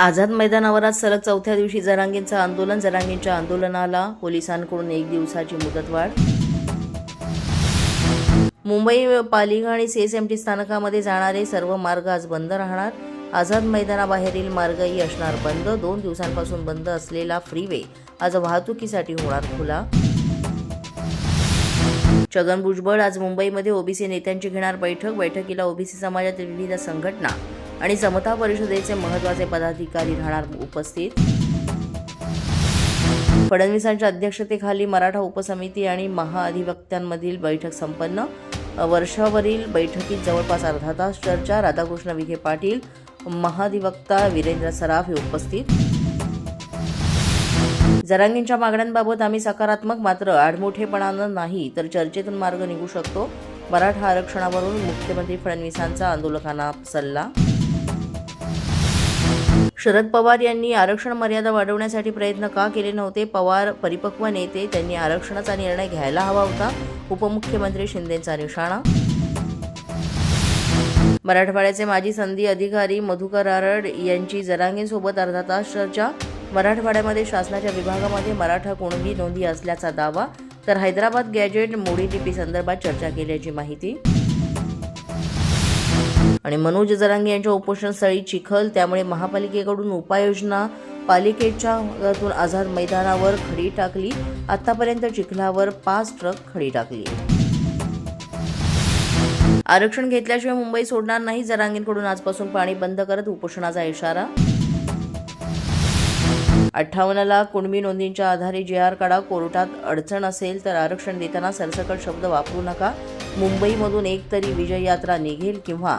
आझाद मैदानावर आज सलग चौथ्या दिवशी जरांगींचं आंदोलन. जरांगींच्या आंदोलनाला पोलिसांकडून एक दिवसाची मुदतवाढ. मुंबई पालिका आणि सीएसएमटी स्थानकामध्ये जाणारे सर्व मार्ग आज बंद राहणार. आझाद मैदानाबाहेरील मार्गही असणार बंद. दोन दिवसांपासून बंद असलेला फ्रीवे आज वाहतुकीसाठी होणार खुला. छगन भुजबळ आज मुंबईमध्ये ओबीसी नेत्यांची घेणार बैठक. बैठकीला ओबीसी समाजातील विविध संघटना आणि समता परिषदेचे महत्त्वाचे पदाधिकारी राहणार उपस्थित. फडणवीसांच्या अध्यक्षतेखाली मराठा उपसमिती आणि महाअधिवक्त्यांमधील बैठक संपन्न. वर्षावरील बैठकीत जवळपास अर्धा तास चर्चा राधाकृष्ण विखे पाटील महाधिवक्ता वीरेंद्र सराफ हे उपस्थित. जरांगींच्या मागण्यांबाबत आम्ही सकारात्मक मात्र आडमुठेपणानं नाही तर चर्चेतून मार्ग निघू शकतो. मराठा आरक्षणावरून मुख्यमंत्री फडणवीसांचा आंदोलकांना सल्ला शरद पवार यांनी आरक्षण मर्यादा वाढवण्यासाठी प्रयत्न का केले नव्हते? पवार परिपक्व नेते त्यांनी आरक्षणाचा निर्णय घ्यायला हवा होता. उपमुख्यमंत्री शिंदेचा निशाणा? मराठवाड्याचे माजी संधी अधिकारी मधुकर आरड यांची जरांगेंसोबत अर्धा तास चर्चा. मराठवाड्यामध्ये शासनाच्या विभागामध्ये मराठा कुणबी नोंदी असल्याचा दावा तर हैदराबाद गॅजेट मोडी लिपी संदर्भात चर्चा केल्याची माहिती. आणि मनोज जरांगे यांच्या उपोषणस्थळी चिखल त्यामुळे महापालिकेकडून उपाययोजना पालिकेच्या भागातून आझाद मैदानावर खडी टाकली. आतापर्यंत चिखलावर पाच ट्रक खडी टाकली. आरक्षण घेतल्याशिवाय मुंबई सोडणार नाही जरांगींकडून. आजपासून पाणी बंद करत उपोषणाचा इशारा. अठ्ठावन्न लाख कुणबी नोंदींच्या आधारे जे आर काढा कोर्टात अडचण असेल तर आरक्षण देताना सरसकट शब्द वापरू नका. मुंबईमधून एक तरी विजय यात्रा निघेल किंवा